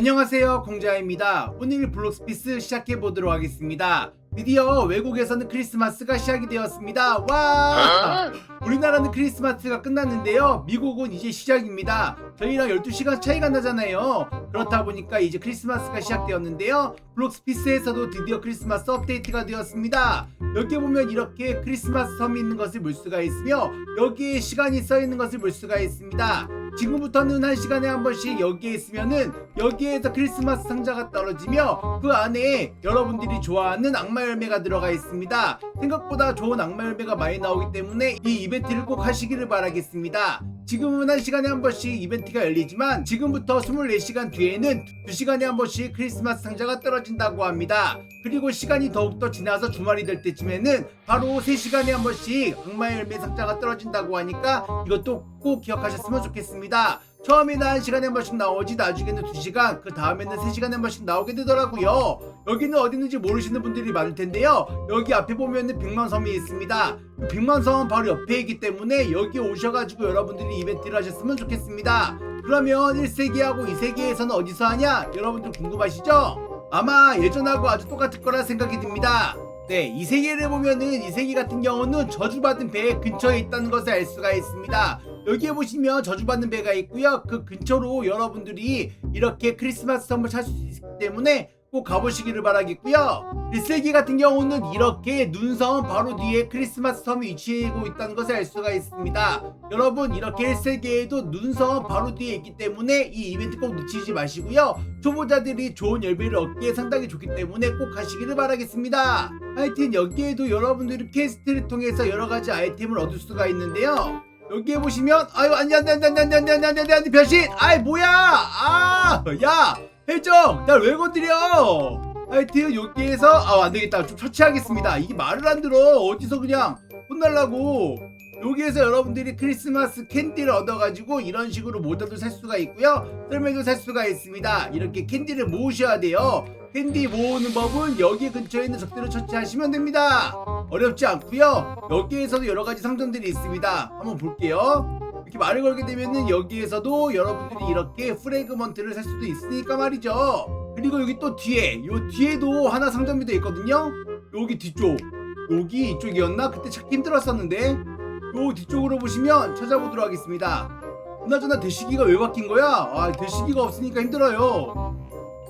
안녕하세요 공자입니다. 오늘 블록스피스 시작해 보도록 하겠습니다. 드디어 외국에서는 크리스마스가 시작이 되었습니다. 와! 우리나라는 크리스마스가 끝났는데요. 미국은 이제 시작입니다. 저희랑 12시간 차이가 나잖아요. 그렇다 보니까 이제 크리스마스가 시작되었는데요. 블록스피스에서도 드디어 크리스마스 업데이트가 되었습니다. 여기에 보면 이렇게 크리스마스 섬이 있는 것을 볼 수가 있으며 여기에 시간이 써 있는 것을 볼 수가 있습니다 지금부터는 한 시간에 한 번씩 여기에 있으면은 여기에서 크리스마스 상자가 떨어지며 그 안에 여러분들이 좋아하는 악마 열매가 들어가 있습니다. 생각보다 좋은 악마 열매가 많이 나오기 때문에 이 이벤트를 꼭 하시기를 바라겠습니다. 지금은 한 시간에 한 번씩 이벤트가 열리지만 지금부터 24시간 뒤에는 2시간에 한 번씩 크리스마스 상자가 떨어진다고 합니다. 그리고 시간이 더욱더 지나서 주말이 될 때쯤에는 바로 3시간에 한 번씩 악마 열매 상자가 떨어진다고 하니까 이것도 꼭 기억하셨으면 좋겠습니다. 처음에는 한 시간에 한 번씩 나오지 나중에는 2시간 그 다음에는 3시간에 한 번씩 나오게 되더라고요. 여기는 어디 있는지 모르시는 분들이 많을 텐데요. 여기 앞에 보면은 빅만섬이 있습니다. 그 빅만섬은 바로 옆에 있기 때문에 여기 오셔가지고 여러분들이 이벤트를 하셨으면 좋겠습니다. 그러면 1세기하고 2세기에서는 어디서 하냐? 여러분들 궁금하시죠? 아마 예전하고 아주 똑같을 거라 생각이 듭니다. 네, 이 세계를 보면은 이 세계 같은 경우는 저주받은 배 근처에 있다는 것을 알 수가 있습니다. 여기에 보시면 저주받는 배가 있고요. 그 근처로 여러분들이 이렇게 크리스마스 선물 찾을 수 있기 때문에 꼭 가보시기를 바라겠고요. 1세기 같은 경우는 이렇게 눈섬 바로 뒤에 크리스마스 섬이 위치하고 있다는 것을 알 수가 있습니다. 여러분 이렇게 1세기에도 눈섬 바로 뒤에 있기 때문에 이 이벤트 꼭 놓치지 마시고요. 초보자들이 좋은 열매를 얻기에 상당히 좋기 때문에 꼭 가시기를 바라겠습니다. 하여튼 여기에도 여러분들이 퀘스트를 통해서 여러 가지 아이템을 얻을 수가 있는데요. 여기에 보시면 아유 안돼 안돼 안돼 안돼 안돼 안돼 안돼 안돼 안돼 변신! 아이 뭐야! 아야 해적 날왜 건드려? 하여튼 여기에서 아 안되겠다. 좀 처치하겠습니다. 이게 말을 안 들어. 어디서 그냥 혼날라고. 여기에서 여러분들이 크리스마스 캔디를 얻어가지고 이런 식으로 모자도 살 수가 있고요. 썰매도 살 수가 있습니다. 이렇게 캔디를 모으셔야 돼요 캔디 모으는 법은 여기 근처에 있는 적들을 처치하시면 됩니다. 어렵지 않고요. 여기에서도 여러 가지 상점들이 있습니다. 한번 볼게요. 이렇게 말을 걸게 되면은 여기에서도 여러분들이 이렇게 프레그먼트를 살 수도 있으니까 말이죠. 그리고 여기 또 뒤에 요 뒤에도 하나 상점이 돼 있거든요. 여기 뒤쪽. 여기 이쪽이었나? 그때 찾기 힘들었었는데. 요 뒤쪽으로 보시면 찾아보도록 하겠습니다. 그나저나 대시기가 왜 바뀐 거야? 아 대시기가 없으니까 힘들어요. 그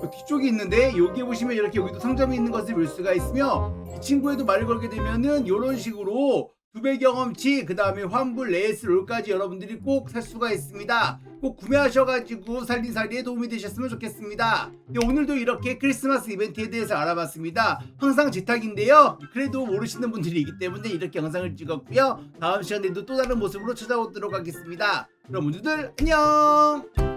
뒤쪽이 있는데 여기에 보시면 이렇게 여기도 상점이 있는 것을 볼 수가 있으며 이 친구에도 말을 걸게 되면은 이런 식으로 두배 경험치 그 다음에 환불 레이스 롤까지 여러분들이 꼭 살 수가 있습니다. 꼭 구매하셔가지고 살림살이에 도움이 되셨으면 좋겠습니다. 네, 오늘도 이렇게 크리스마스 이벤트에 대해서 알아봤습니다. 항상 제 탁인데요. 그래도 모르시는 분들이 있기 때문에 이렇게 영상을 찍었고요. 다음 시간에도 또 다른 모습으로 찾아오도록 하겠습니다. 그럼 모두들 안녕